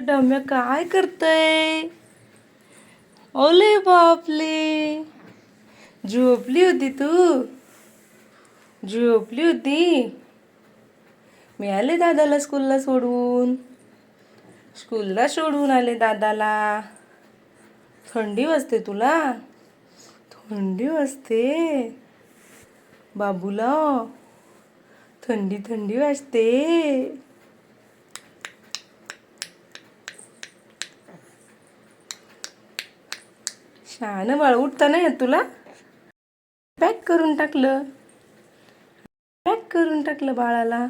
डम्या काय करतय? ओले बापले. झोपली होती तू? झोपली होती? मी आले दादाला स्कूलला सोडून. स्कूलला सोडून आले दादाला. थंडी वाजते तुला? थंडी वाजते. बाबूला. थंडी थंडी वाजते. छान बाळ उठता नाही येत तुला? पॅक करून टाकलं. पॅक करून टाकलं बाळाला.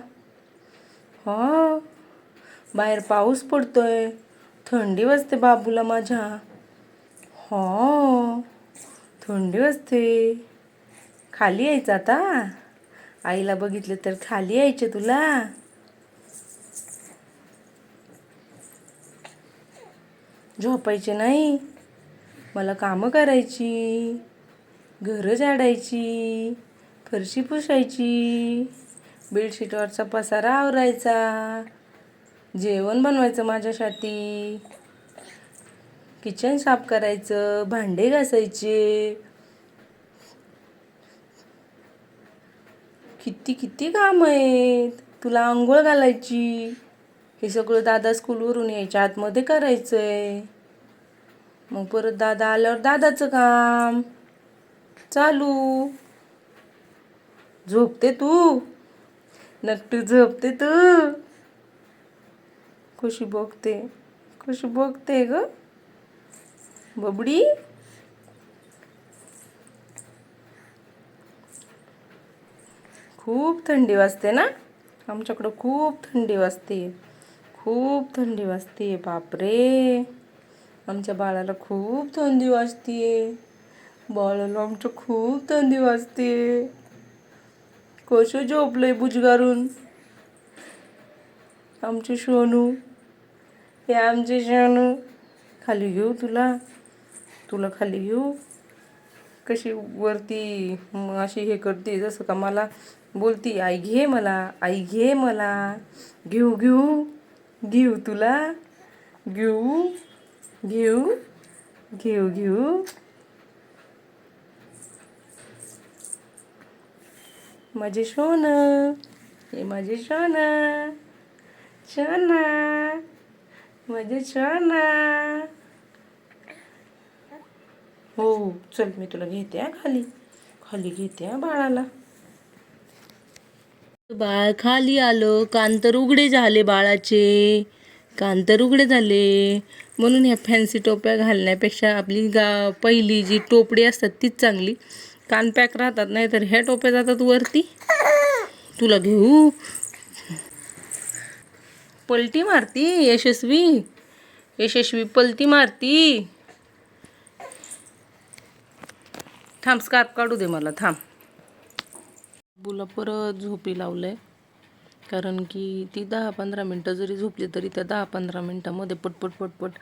हो. बाहेर पाऊस पडतोय. थंडी वाजते बाबूला माझ्या. हो. थंडी वाजते. खाली यायचं आता? आईला बघितलं तर खाली यायचे तुला. झोपायचे नाही? मला कामं करायची घरं झाडायची फरशी पुसायची बेडशीटवरचा पसारा आवरायचा जेवण बनवायचं माझ्यासाठी किचन साफ करायचं भांडे घासायचे. किती किती काम आहेत? तुला आंघोळ घालायची. हे सगळं दादा स्कूलवरून यायच्या आतमध्ये करायचं आहे मग परत दादा आल्यावर दादाचं काम. चालू. झोपते तू? नक्की झोपते तू? खुशी बघते खुशी बघते ग. बबडी? खूप थंडी वाजते ना? आमच्याकडं खूप थंडी वाजते. खूप थंडी वाजते. बापरे. आमच्या बाळाला खूप थंडी वाजते बाळाला आमच्या खूप थंडी वाजते कसं झोपलंय बुजगारून? आमचे सोनू हे आमचे सोनू खाली घेऊ तुला? तुला खाली घेऊ? कशी वरती अशी हे करते जसं का मला बोलती आई घे मला आई घे मला. घेऊ घेऊ. घेऊ तुला. घेऊ. घेऊ घेऊ घेऊ. माझे शोन हे माझे सोन. सोना माझे सोना. हो चल मी तुला घेते हा खाली. खाली घेते हा बाळाला. बाळ खाली आलं कान तर उघडे झाले बाळाचे. कान तर उघडे झाले. म्हणून ह्या फॅन्सी टोप्या घालण्यापेक्षा आपली गा पहिली जी टोपडी असतात तीच चांगली. कान पॅक राहतात नाही तर ह्या टोप्या जातात वरती. तुला घेऊ. पलटी मारती यशस्वी. यशस्वी पलटी मारती. थांब स्कार्प काढू दे मला थांब. बुला परत झोपी लावलंय. कारण की ती दहा पंधरा मिनटं जरी झोपली तरी त्या दहा पंधरा मिनटामध्ये पटपट पटपट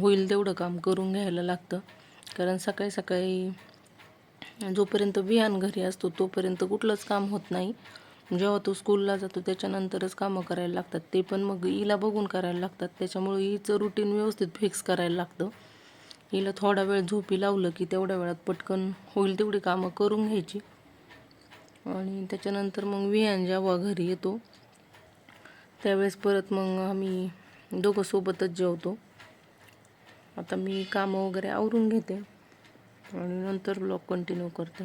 होईल तेवढं काम करून घ्यायला लागतं. कारण सकाळी सकाळी जोपर्यंत विहान घरी असतो तोपर्यंत कुठलंच काम होत नाही. जेव्हा तो स्कूलला जातो त्याच्यानंतरच कामं करायला लागतात. ते पण मग हिला बघून करायला लागतात. त्याच्यामुळे हिचं रुटीन व्यवस्थित फिक्स करायला लागतं. हिला थोडा वेळ झोपी लावलं की तेवढ्या वेळात पटकन होईल तेवढी कामं करून घ्यायची. आणि त्याच्यानंतर मग विहान जेव्हा घरी येतो त्यावेळेस परत मग आम्ही दोघं सोबतच जेवतो. आता मी कामं वगैरे आवरून घेते आणि नंतर ब्लॉग कंटिन्यू करते.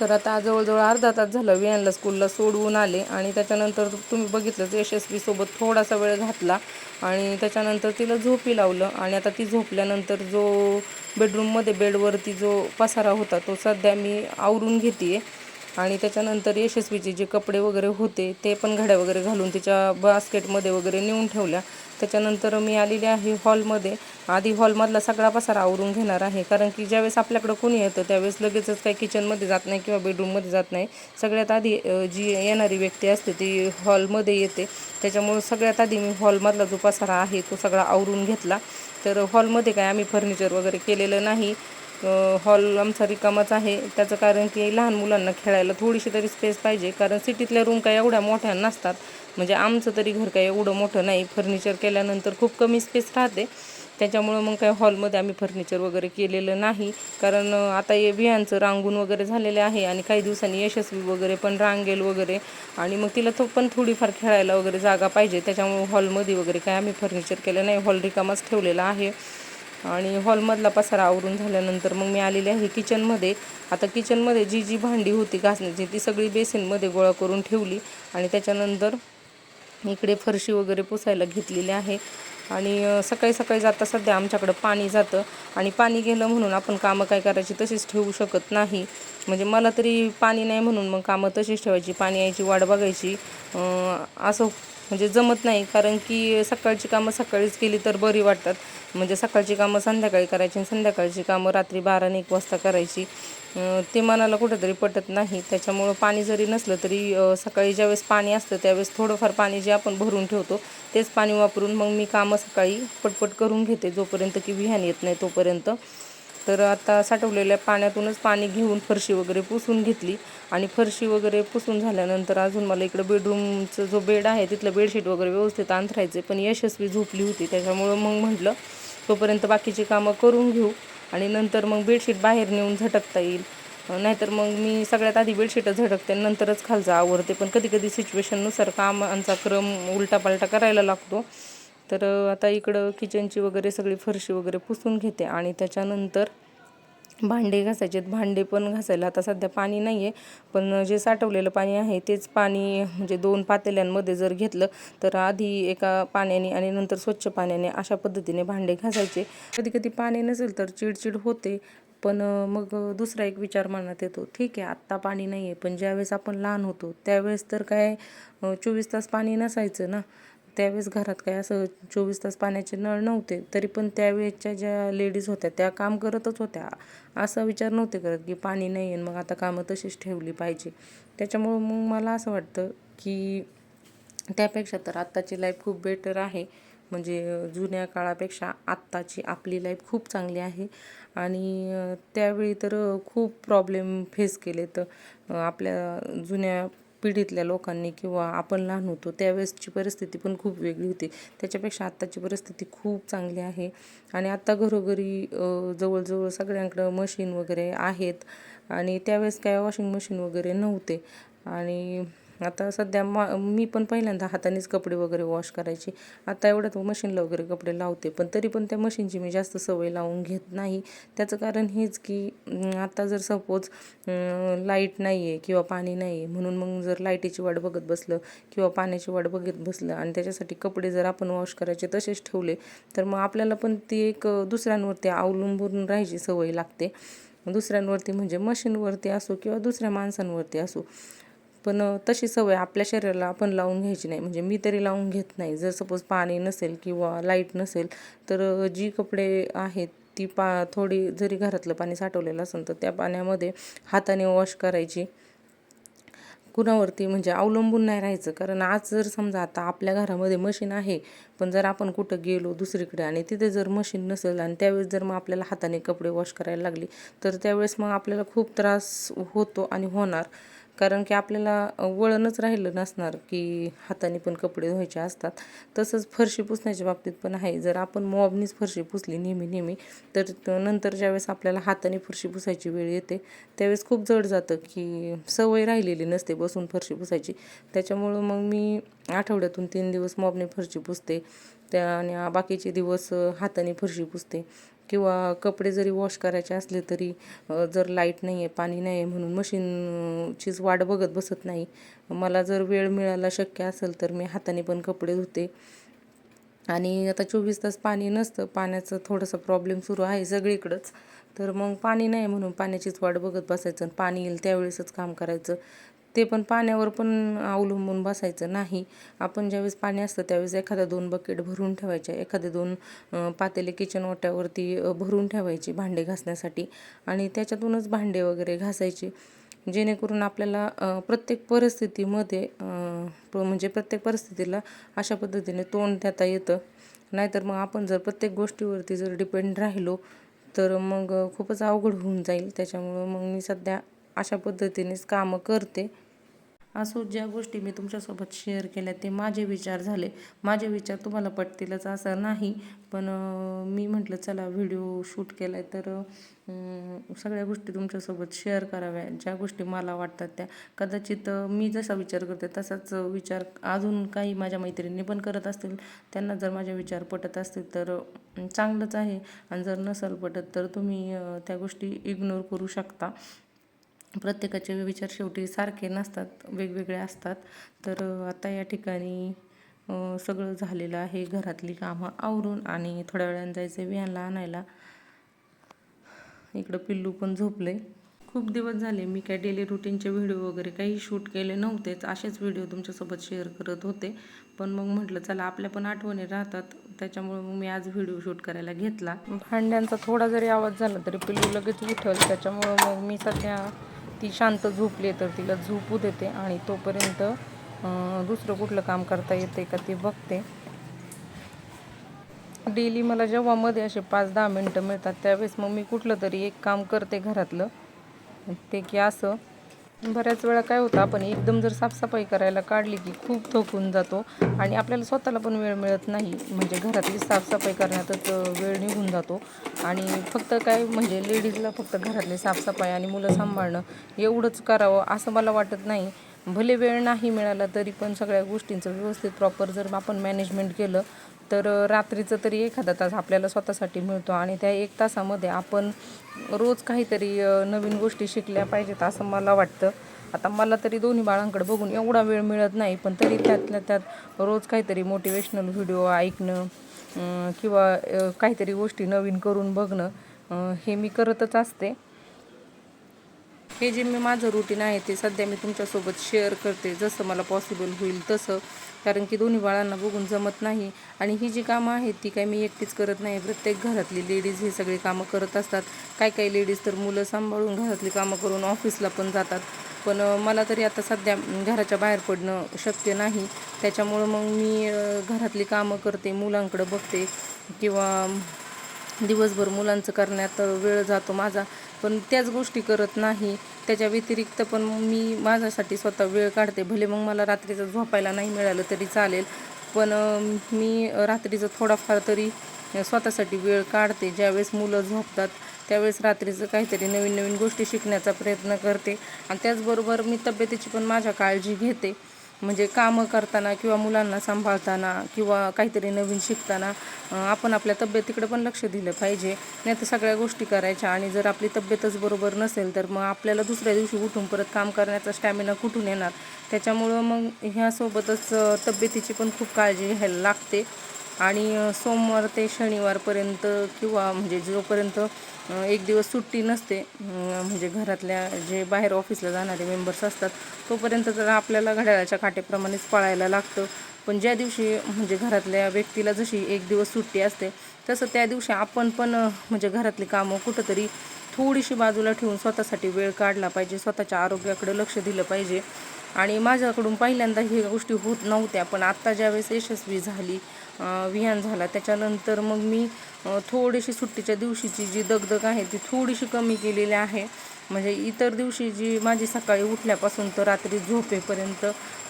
तर आता जवळजवळ अर्धा तास झालं विहानला स्कूलला सोडवून आले आणि त्याच्यानंतर तुम्ही बघितलंच यशस्वीसोबत थोडासा वेळ घातला आणि त्याच्यानंतर तिला झोपी लावलं आणि आता ती झोपल्यानंतर जो बेडरूममध्ये बेडवरती जो पसारा होता तो सध्या मी आवरून घेते आणि त्याच्यानंतर यशस्वीचे जे कपडे वगैरे होते ते पण घड्या वगैरे घालून तिच्या बास्केटमध्ये वगैरे नेऊन ठेवल्या. त्याच्यानंतर मी आलेली आहे हॉलमध्ये. आधी हॉलमधला सगळा पसारा आवरून घेणार आहे. कारण की ज्यावेळेस आपल्याकडं कोणी येतं त्यावेळेस लगेचच काही किचनमध्ये जात नाही किंवा बेडरूममध्ये जात नाही. सगळ्यात आधी जी येणारी व्यक्ती असते ती हॉलमध्ये येते. त्याच्यामुळं सगळ्यात आधी मी हॉलमधला जो पसारा आहे तो सगळा आवरून घेतला. तर हॉलमध्ये काय आम्ही फर्निचर वगैरे केलेलं नाही. हॉल आमचा रिकामाच आहे. त्याचं कारण की लहान मुलांना खेळायला थोडीशी तरी स्पेस पाहिजे. कारण सिटीतल्या रूम काय एवढ्या मोठ्या नसतात. म्हणजे आमचं तरी घर काय एवढं मोठं नाही. फर्निचर केल्यानंतर खूप कमी स्पेस राहते. त्याच्यामुळं मग काय हॉलमध्ये आम्ही फर्निचर वगैरे केलेलं नाही. कारण आता हे बियांचं रांगून वगैरे झालेले आहे आणि काही दिवसांनी यशस्वी वगैरे पण रांगेल वगैरे. आणि मग तिला तो पण थोडीफार खेळायला वगैरे जागा पाहिजे. त्याच्यामुळे हॉलमध्ये वगैरे काय आम्ही फर्निचर केलं नाही. हॉल रिकामाच ठेवलेला आहे. आणि हॉलमधला पसारा आवरून झाल्यानंतर मग मी आलेली आहे किचनमध्ये. आता किचनमध्ये जी जी भांडी होती घासण्याची ती सगळी बेसिनमध्ये गोळा करून ठेवली आणि त्याच्यानंतर इकडे फरशी वगैरे पुसायला घेतलेली आहे. आणि सकाळी सकाळी जाता सध्या आमच्याकडं पाणी जातं आणि पाणी गेलं म्हणून आपण कामं काय करायची तशीच ठेवू शकत नाही. म्हणजे मला तरी पाणी नाही म्हणून मग कामं तशीच ठेवायची पाणी यायची वाट बघायची. असं म्हणजे जमत नाही कारण की सकाळची कामं सकाळीच केली तर बरी वाटतात. म्हणजे सकाळची कामं संध्याकाळी करायची आणि संध्याकाळची कामं रात्री बारा आणि एक वाजता करायची. ते मनाला कुठंतरी पटत नाही. त्याच्यामुळं पाणी जरी नसलं तरी सकाळी ज्यावेळेस पाणी असतं त्यावेळेस थोडंफार पाणी जे आपण भरून ठेवतो तेच पाणी वापरून मग मी कामं सकाळी पटपट करून घेते जोपर्यंत की विहान येत नाही तोपर्यंत. तर आता साठवलेल्या पाण्यातूनच पाणी घेऊन फरशी वगैरे पुसून घेतली. आणि फरशी वगैरे पुसून झाल्यानंतर अजून मला इकडं बेडरूमचं जो बेड आहे तिथलं बेडशीट वगैरे व्यवस्थित अंथरायचे पण यशस्वी झोपली होती. त्याच्यामुळं मग म्हटलं तोपर्यंत बाकीची कामं करून घेऊ आणि नंतर मग बेडशीट बाहेर नेऊन झटकता येईल. नाहीतर मग मी सगळ्यात आधी बेडशीटं झटकते नंतरच खालचं आवरते. पण कधी कधी सिच्युएशननुसार कामांचा क्रम उलटापालटा करायला लागतो. तर आता इकडं किचनची वगैरे सगळी फरशी वगैरे पुसून घेते आणि त्याच्यानंतर भांडे घासायचे भांडे पण घासायला आता सध्या पाणी नाही आहे पण जे साठवलेलं पाणी आहे तेच पाणी म्हणजे दोन पातेल्यांमध्ये जर घेतलं तर आधी एका पाण्याने आणि नंतर स्वच्छ पाण्याने अशा पद्धतीने भांडे घासायचे. कधी कधी पाणी नसेल तर चिडचिड होते पण मग दुसरा एक विचार मनात येतो ठीक आहे आत्ता पाणी नाही आहे पण ज्यावेळेस आपण लहान होतो त्यावेळेस तर काय चोवीस तास पाणी नसायचं ना? त्यावेळेस घरात काय असं चोवीस तास पाण्याचे नळ नव्हते तरी पण त्यावेळेसच्या ज्या लेडीज होत्या त्या काम करतच होत्या. असा विचार नव्हते करत की पाणी नाही आहे मग आता कामं तशीच ठेवली पाहिजे. त्याच्यामुळं मग मला असं वाटतं की त्यापेक्षा तर आत्ताची लाईफ खूप बेटर आहे. म्हणजे जुन्या काळापेक्षा आत्ताची आपली लाईफ खूप चांगली आहे. आणि त्यावेळी तर खूप प्रॉब्लेम फेस केले तर आपल्या जुन्या पिढीतल्या लोकांनी किंवा आपण लहान होतो त्यावेळेसची परिस्थिती पण खूप वेगळी होती. त्याच्यापेक्षा आत्ताची परिस्थिती खूप चांगली आहे. आणि आत्ता घरोघरी जवळजवळ सगळ्यांकडं मशीन वगैरे आहेत. आणि त्यावेळेस काय वॉशिंग मशीन वगैरे नव्हते. आणि आता सध्या मा मी पण पहिल्यांदा हातानेच कपडे वगैरे वॉश करायचे. आता एवढ्यात मशीनला वगैरे कपडे लावते पण तरी पण त्या मशीनची मी जास्त सवय लावून घेत नाही. त्याचं कारण हेच की आता जर सपोज लाइट नाही आहे किंवा पाणी नाही आहे म्हणून मग जर लाईटीची वाट बघत बसलं किंवा पाण्याची वाट बघत बसलं आणि त्याच्यासाठी कपडे जर आपण वॉश करायचे तसेच ठेवले तर मग आपल्याला पण ती एक दुसऱ्यांवरती अवलंबून राहायची सवय लागते. दुसऱ्यांवरती म्हणजे मशीनवरती असो किंवा दुसऱ्या माणसांवरती असो. पण तशी सवय आपल्या शरीराला आपण लावून घ्यायची नाही. म्हणजे मी तरी लावून घेत नाही. जर सपोज पाणी नसेल किंवा लाइट नसेल तर जी कपडे आहेत ती पा थोडी जरी घरातलं पाणी साठवलेलं असेल तर त्या पाण्यामध्ये हाताने वॉश करायची. कुणावरती म्हणजे अवलंबून नाही राहायचं. कारण आज जर समजा आता आपल्या घरामध्ये मशीन आहे पण जर आपण कुठं गेलो दुसरीकडे आणि तिथे जर मशीन नसेल आणि त्यावेळेस जर मग आपल्याला हाताने कपडे वॉश करायला लागले तर त्यावेळेस मग आपल्याला खूप त्रास होतो आणि होणार. कारण की आपल्याला वळणच राहिलं नसणार की हाताने पण कपडे धुवायचे असतात. तसंच फरशी पुसण्याच्या बाबतीत पण आहे. जर आपण मॉबनीच फरशी पुसली नेहमी नेहमी तर नंतर ज्यावेळेस आपल्याला हाताने फरशी पुसायची वेळ येते त्यावेळेस खूप जड जातं की सवय राहिलेली नसते बसून फरशी पुसायची. त्याच्यामुळं मग मी आठवड्यातून तीन दिवस मॉबने फरशी पुसते. त्या आणि बाकीचे दिवस हाताने फरशी पुसते. किंवा कपडे जरी वॉश करायचे असले तरी जर लाइट नाही आहे पाणी नाही आहे म्हणून मशीनचीच वाट बघत बसत नाही. मला जर वेळ मिळाला शक्य असेल तर मी हाताने पण कपडे धुते. आणि आता चोवीस तास पाणी नसतं पाण्याचं थोडंसं प्रॉब्लेम सुरू आहे सगळीकडंच. तर मग पाणी नाही म्हणून पाण्याचीच वाट बघत बसायचं आणि पाणी येईल त्यावेळेसच काम करायचं. ते पण पाण्यावर पण अवलंबून बसायचं नाही. आपण ज्यावेळेस पाणी असतं त्यावेळेस एखाद्या दोन बकेट भरून ठेवायच्या एखादे दोन पातेले किचन ओट्यावरती भरून ठेवायची भांडे घासण्यासाठी. आणि त्याच्यातूनच भांडे वगैरे घासायची. जेणेकरून आपल्याला प्रत्येक परिस्थितीमध्ये प- म्हणजे प्रत्येक परिस्थितीला अशा पद्धतीने तोंड देता येतं. नाहीतर मग आपण जर प्रत्येक गोष्टीवरती जर डिपेंड राहिलो तर मग खूपच अवघड होऊन जाईल. त्याच्यामुळं मग मी सध्या अशा पद्धतीनेच कामं करते. असो ज्या गोष्टी मी तुमच्यासोबत शेअर केल्या ते माझे विचार झाले. माझे विचार तुम्हाला पटतीलच असं नाही. पण मी म्हटलं चला व्हिडिओ शूट केला आहे तर सगळ्या गोष्टी तुमच्यासोबत शेअर कराव्या. ज्या गोष्टी मला वाटतात त्या. कदाचित मी जसा विचार करते तसाच विचार अजून काही माझ्या मैत्रिणी पण करत असतील. त्यांना जर माझे विचार पटत असतील तर चांगलंच आहे. आणि जर नसेल पटत तर तुम्ही त्या गोष्टी इग्नोर करू शकता. प्रत्येकाचे विचार शेवटी सारखे नसतात वेगवेगळे असतात. तर आता या ठिकाणी सगळं झालेलं आहे. घरातली कामं आवरून आणि थोड्या वेळानं जायचं विहानला आणायला. इकडं पिल्लू पण झोपले खूप दिवस झाले मी काय डेली रुटीनचे व्हिडिओ वगैरे काही शूट केले नव्हतेच. असेच व्हिडिओ तुमच्यासोबत शेअर करत होते. पण मग म्हटलं चला आपल्या पण आठवणी राहतात. त्याच्यामुळे मग मी आज व्हिडिओ शूट करायला घेतला. भांड्यांचा थोडा जरी आवाज झाला तरी पिल्लू लगेच उठल. त्याच्यामुळं मग मी सध्या ती शांत झोपली तर तिला झोपू देते आणि तोपर्यंत दुसरं कुठलं काम करता येते का ते बघते. डेली मला जेव्हा मध्ये असे पाच दहा मिनटं मिळतात त्यावेळेस मग मी कुठलं तरी एक काम करते घरातलं. ते की असं बऱ्याच वेळा काय होतं आपण एकदम जर साफसफाई करायला काढली की खूप थकून जातो आणि आपल्याला स्वतःला पण वेळ मिळत नाही. म्हणजे घरातली साफसफाई करण्यातच वेळ निघून जातो. आणि फक्त काय म्हणजे लेडीजला फक्त घरातली साफसफाई आणि मुलं सांभाळणं एवढंच करावं असं मला वाटत नाही. भले वेळ नाही मिळाला तरी पण सगळ्या गोष्टींचं व्यवस्थित प्रॉपर जर आपण मॅनेजमेंट केलं तर रात्रीचं तरी एखादा तास आपल्याला स्वतःसाठी मिळतो आणि त्या एक तासामध्ये आपण रोज काहीतरी नवीन गोष्टी शिकल्या पाहिजेत असं मला वाटतं. आता मला तरी दोन्ही बाळांकडे बघून एवढा वेळ मिळत नाही पण तरी त्यातल्या त्यात रोज काहीतरी मोटिवेशनल व्हिडिओ ऐकणं किंवा काहीतरी गोष्टी नवीन करून बघणं हे मी करतच असते. हे जे मी माझं रुटीन आहे ते सध्या मी तुमच्यासोबत शेअर करते. जसं मला पॉसिबल होईल तसं. कारण की दोन्ही बाळांना बघून जमत नाही. आणि ही जी कामं आहेत ती काय मी एकटीच करत नाही. प्रत्येक घरातली लेडीज हे सगळी कामं करत असतात. काय काही लेडीज तर मुलं सांभाळून घरातली कामं करून ऑफिसला पण जातात. पण मला तरी आता सध्या घराच्या बाहेर पडणं शक्य नाही. त्याच्यामुळं मग मी घरातली कामं करते मुलांकडं बघते. किंवा दिवसभर मुलांचं करण्यात वेळ जातो माझा. पण त्याच गोष्टी करत नाही. त्याच्या व्यतिरिक्त पण मी माझ्यासाठी स्वतः वेळ काढते. भले मग मला रात्रीचं झोपायला नाही मिळालं तरी चालेल. पण मी रात्रीचं थोडाफार तरी स्वतःसाठी वेळ काढते. ज्यावेळेस मुलं झोपतात त्यावेळेस रात्रीचं काहीतरी नवीन नवीन गोष्टी शिकण्याचा प्रयत्न करते. आणि त्याचबरोबर मी तब्येतीची पण माझ्या काळजी घेते. म्हणजे कामं करताना किंवा मुलांना सांभाळताना किंवा काहीतरी नवीन शिकताना आपण आपल्या तब्येतीकडे पण लक्ष दिलं पाहिजे. नाही तर सगळ्या गोष्टी करायच्या आणि जर आपली तब्येतच बरोबर नसेल तर मग आपल्याला दुसऱ्या दिवशी उठून परत काम करण्याचा स्टॅमिना कुठून येणार? त्याच्यामुळं मग ह्यासोबतच तब्येतीची पण खूप काळजी घ्यायला लागते. आणि सोमवार ते शनिवारपर्यंत किंवा म्हणजे जोपर्यंत एक दिवस सुट्टी नसते म्हणजे घरातल्या जे बाहेर ऑफिसला जाणारे मेंबर्स असतात तोपर्यंत तर आपल्याला घड्याळाच्या काटेप्रमाणेच पाळायला लागतं. पण ज्या दिवशी म्हणजे घरातल्या व्यक्तीला जशी एक दिवस सुट्टी असते तसं त्या दिवशी आपण पण म्हणजे घरातली कामं कुठंतरी थोडीशी बाजूला ठेवून स्वतःसाठी वेळ काढला पाहिजे स्वतःच्या आरोग्याकडे लक्ष दिलं पाहिजे. आणि माझ्याकडून पहिल्यांदा ही गोष्टी होत नव्हत्या पण आत्ता ज्यावेळेस यशस्वी झाली विहान झाला त्याच्यानंतर मग मी थोडीशी सुट्टीच्या दिवशीची जी दगदग आहे ती थोडीशी कमी केलेली आहे. म्हणजे इतर दिवशी जी माझी सकाळी उठल्यापासून तर रात्री झोपेपर्यंत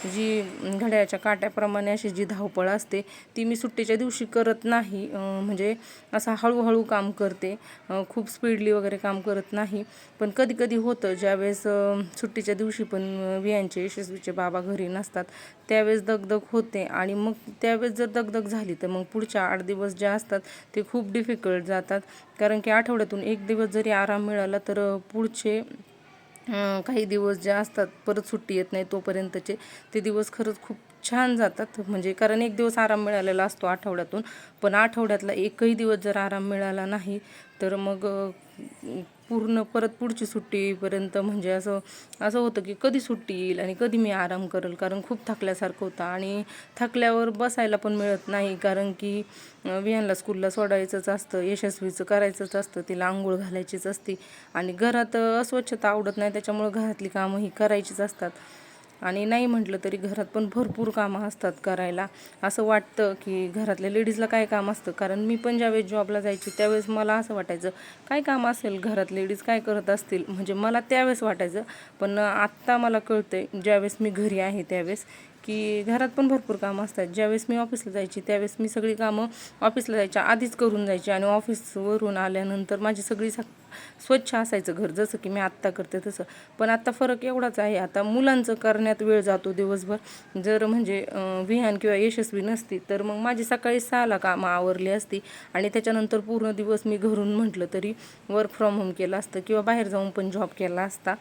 जी घड्याळाच्या काट्याप्रमाणे अशी जी धावपळ असते ती मी सुट्टीच्या दिवशी करत नाही. म्हणजे असा हळूहळू काम करते. खूप स्पीडली वगैरे काम करत नाही. पण कधी कधी होतं ज्यावेळेस सुट्टीच्या दिवशी पण वियांचे यशस्वीचे बाबा घरी नसतात त्यावेळेस दगदग होते आणि मग त्यावेळेस जर दगदग झाली तर मग पुढच्या आठ दिवस जे असतात ते खूप डिफिकल्ट जातात. कारण की आठवड्यातून एक दिवस जरी आराम मिळाला तर पुढचे काही दिवस जे असतात परत सुट्टी येत नाही तोपर्यंतचे ते दिवस खरंच खूप छान जातात. म्हणजे कारण एक दिवस आराम मिळालेला असतो आठवड्यातून. पण आठवड्यातला एकही दिवस जर आराम मिळाला नाही तर मग पूर्ण परत पुढची सुट्टीपर्यंत म्हणजे असं असं होतं की कधी सुट्टी येईल आणि कधी मी आराम करेल. कारण खूप थकल्यासारखं होतं आणि थकल्यावर बसायला पण मिळत नाही. कारण की अं, विहानला स्कूलला सोडायचंच असतं यशस्वीचं करायचंच असतं तिला आंघोळ घालायचीच असते. आणि घरात अस्वच्छता आवडत नाही त्याच्यामुळं घरातली कामं ही करायचीच असतात. आणि नाही म्हटलं तरी घरात पण भरपूर कामं असतात करायला. असं वाटतं की घरातल्या लेडीजला काय काम असतं? कारण मी पण ज्यावेळेस जॉबला जायची त्यावेळेस मला असं वाटायचं काय काम असेल? घरात लेडीज काय करत असतील? म्हणजे मला त्यावेळेस वाटायचं. पण आत्ता मला कळतंय ज्यावेळेस मी घरी आहे त्यावेळेस की घरात पण भरपूर कामं असतात. ज्यावेळेस मी ऑफिसला जायची त्यावेळेस मी सगळी कामं ऑफिसला जायच्या आधीच करून जायची आणि ऑफिसवरून आल्यानंतर माझी सगळी सा स्वच्छ असायचं घर जसं की मी आत्ता करते तसं. पण आत्ता फरक एवढाच आहे आता मुलांचं करण्यात वेळ जातो दिवसभर. जर म्हणजे विहान किंवा यशस्वी नसती तर मग माझी सकाळी सहाला कामं आवरली असती आणि त्याच्यानंतर पूर्ण दिवस मी घरून म्हटलं तरी वर्क फ्रॉम होम केलं असतं किंवा बाहेर जाऊन पण जॉब केला असता.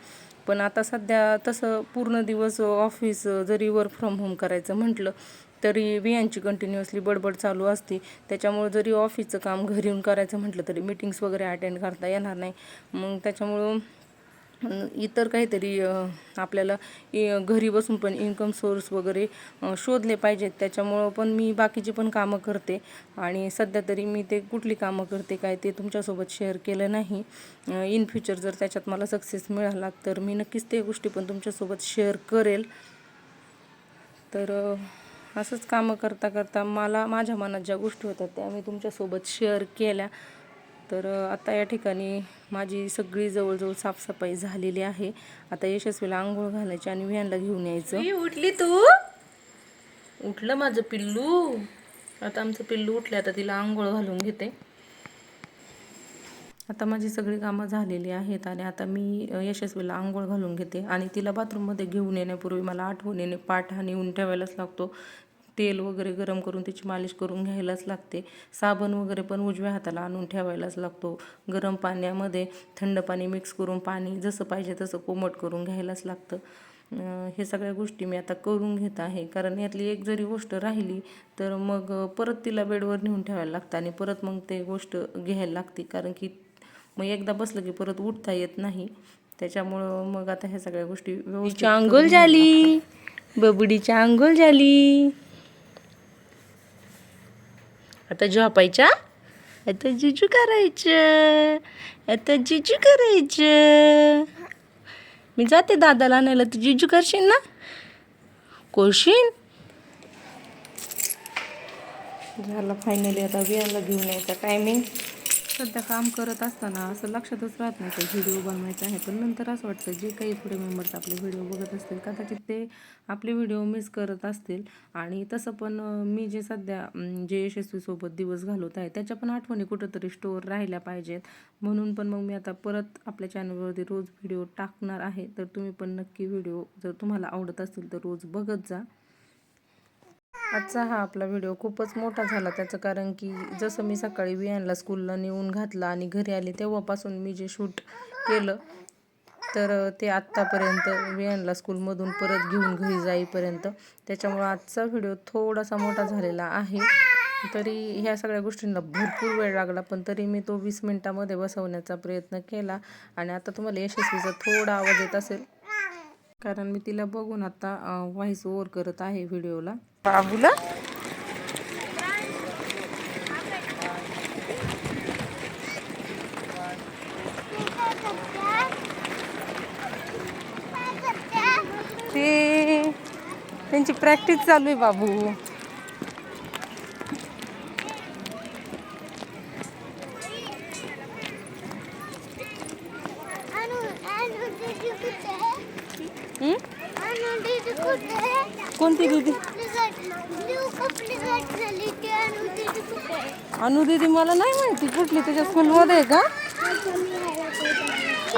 पण आता सध्या तसं पूर्ण दिवस ऑफिस जरी वर्क फ्रॉम होम करायचं म्हटलं तरी वियांची कंटिन्युअसली बडबड चालू असते. त्याच्यामुळं जरी ऑफिसचं काम घरी येऊन करायचं म्हटलं तरी मीटिंग्स वगैरे अटेंड करता येणार नाही. मग त्याच्यामुळं इतर काहीतरी आपल्याला घरी बसून पण इन्कम सोर्स वगैरे शोधले पाहिजेत. त्याच्यामुळं पण मी बाकीची पण कामं करते. आणि सध्या तरी मी ते कुठली कामं करते काय ते तुमच्यासोबत शेअर केलं नाही. इन फ्युचर जर त्याच्यात मला सक्सेस मिळाला तर मी नक्कीच ते गोष्टी पण तुमच्यासोबत शेअर करेल. तर असंच कामं करता करता मला माझ्या मनात ज्या गोष्टी होत्या त्या मी तुमच्यासोबत शेअर केल्या. तर आता या ठिकाणी माझी सगळी जवळजवळ साफसफाई झालेली आहे. आता यशस्वीला आंघोळ घालायची आणि व्हॅनला घेऊन यायचं. उठली तू? उठलं माझं पिल्लू. आता आमचं पिल्लू उठलं आता तिला आंघोळ घालून घेते. आता माझी सगळी कामं झालेली आहेत आणि आता मी यशस्वीला आंघोळ घालून घेते. आणि तिला बाथरूममध्ये घेऊन येण्यापूर्वी मला आठवणीने पाठ हा नेऊन ठेवायलाच लागतो. तेल वगैरे गरम करून तिची मालिश करून घ्यायलाच लागते. साबण वगैरे पण उजव्या हाताला आणून ठेवायलाच लागतो. गरम पाण्यामध्ये थंड पाणी मिक्स करून पाणी जसं पाहिजे तसं कोमट करून घ्यायलाच लागतं. हे सगळ्या गोष्टी मी आता करून घेत आहे. कारण यातली एक जरी गोष्ट राहिली तर मग परत तिला बेडवर नेऊन ठेवायला लागतं आणि परत मग ते गोष्ट घ्यायला लागते. कारण की मग एकदा बसलं की परत उठता येत नाही. त्याच्यामुळं मग आता ह्या सगळ्या गोष्टी व्यवस्थित आंघोळ झाली. बबडीची आंघोळ झाली. आता झोपायच्या आता जिजू करायचं आता जिजू करायचं. मी जाते दादाला आणायला तू जिजू करशील ना? कोशीन झालं फायनली आता बियाला घेऊन यायचा टायमिंग सध्या काम करत असताना असं लक्षातच राहत नाही की व्हिडिओ बनवायचा आहे. पण नंतर असं वाटतं जे काही पुढे मेंबर्स आपले व्हिडिओ बघत असतील कदाचित ते आपले व्हिडिओ मिस करत असतील. आणि तसं पण मी जे सध्या जे यशस्वीसोबत दिवस घालवत आहे त्याच्या पण आठवणी कुठंतरी स्टोअर राहिल्या पाहिजेत. म्हणून पण मग मी आता परत आपल्या चॅनलवरती रोज व्हिडिओ टाकणार आहे. तर तुम्ही पण नक्की व्हिडिओ जर तुम्हाला आवडत असतील तर रोज बघत जा. आजचा हा आपला व्हिडिओ खूपच मोठा झाला. त्याचं कारण की जसं मी सकाळी वियांना स्कूलला नेऊन घातला आणि घरी आले तेव्हापासून मी जे शूट केलं तर ते आत्तापर्यंत वियांना स्कूलमधून परत घेऊन घरी जाईपर्यंत त्याच्यामुळं आजचा व्हिडिओ थोडासा मोठा झालेला आहे. तरी ह्या सगळ्या गोष्टींना भरपूर वेळ लागला पण तरी मी तो वीस मिनटामध्ये बसवण्याचा प्रयत्न केला. आणि आता तुम्हाला यशस्वीचा थोडा आवाज येत असेल. कारण मी तिला बघून आता व्हॉइस ओव्हर करत आहे व्हिडिओला. बाबूला? ते त्यांची प्रॅक्टिस चालू आहे बाबू अनु अनु दीदी कुठे आहे हं? अनु दीदी कुठे आहे कोणती दीदी आपली गाठ न्यू कपली गाठ झाली की अनु दीदी कुठे आहे अनु दीदी मला नाही माहिती. कुठली तुझ्या स्कूलमध्ये आहे का?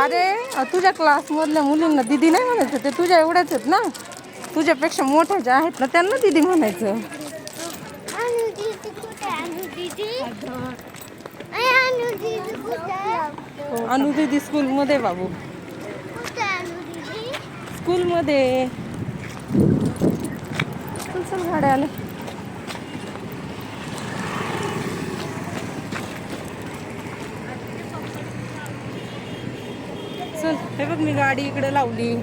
अरे तुझ्या क्लासमधल्या मुलींना दीदी नाही म्हणायचं ते तुझ्या एवढ्याच आहेत ना? तुझ्यापेक्षा मोठ्या ज्या आहेत ना त्यांना दीदी म्हणायचं. अनु दीदी कुठे आहे? अनु दीदी? अय अनु दीदी कुठे आहे? अनु दीदी स्कूलमध्ये बाबू. स्कूलमध्ये. चल गाड्या चल हे बघ मी गाडी इकडे लावली.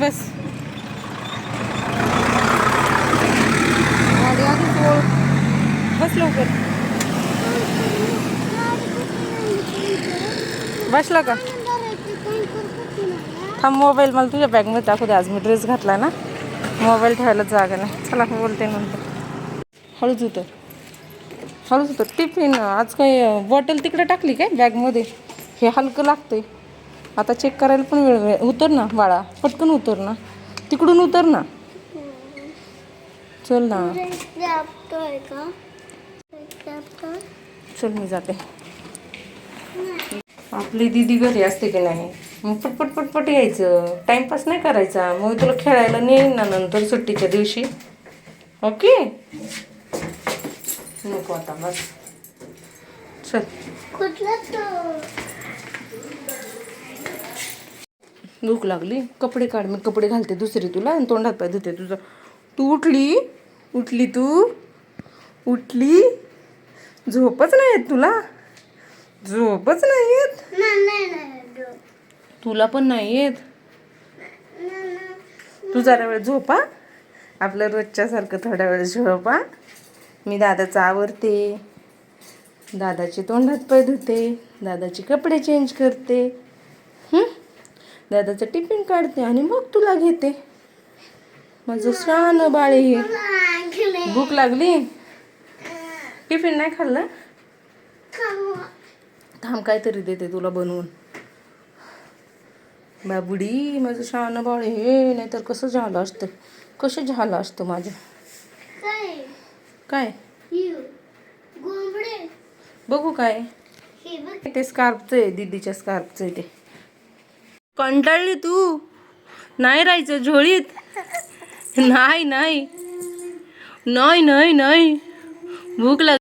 बस. गाडी आधीच ओळख बस लवकर. बसला का? थांब मोबाईल मला तुझ्या बॅगमध्ये टाकू दे. आज मी ड्रेस घातला ना. मोबाईल ठेवायला जागा नाही. चला बोलते नंतर. हळूच उतर. हळूच होतं. टिफिन आज काय बॉटल तिकडे टाकली काय? बॅगमध्ये हे हलकं लागतंय. आता चेक करायला पण वेळ वेळ उतर ना बाळा. पटकन उतर ना. तिकडून उतर ना. चल ना. चल मी जाते. आपली दीदी घरी असते की नाही? मग पटपट पटपट यायचं. टाइमपास नाही करायचा. मग तुला खेळायला नेईन ना नंतर सुट्टीच्या दिवशी. ओके नको आता बस. चल. कुठला तो? भूक लागली. कपडे काढ मी कपडे घालते दुसरी तुला आणि तोंडात पाय धुते तुझं. तू उठली? उठली तू? उठली? झोपच नाही येत तुला? झोपच नाही येत नाही नाही नाही तुला पण नाही येत तू जरा वेळ झोपा. आपलं रोजच्यासारखं थोड्या वेळ झोपा. मी दादाचं आवरते. दादाचे तोंडात पाय धुते. दादाचे कपडे चेंज करते. दादाचं टिफिन काढते आणि मग तुला घेते. माझं छान बाळे हे भूक लागली? टिफिन नाही खाल्लं? थांब काहीतरी देते तुला बनवून. बाबुडी माझं शान बाळ हे नाहीतर कसं झालं असतं? कसं झालं असतं माझं? काय? बघू काय? हे ते स्कार्फचं आहे दीदीच्या स्कार्फचं आहे ते. कंटाळली तू? नाही राहायचं झोळीत? नाही नाही. नाही नाही नाही. भूक लाग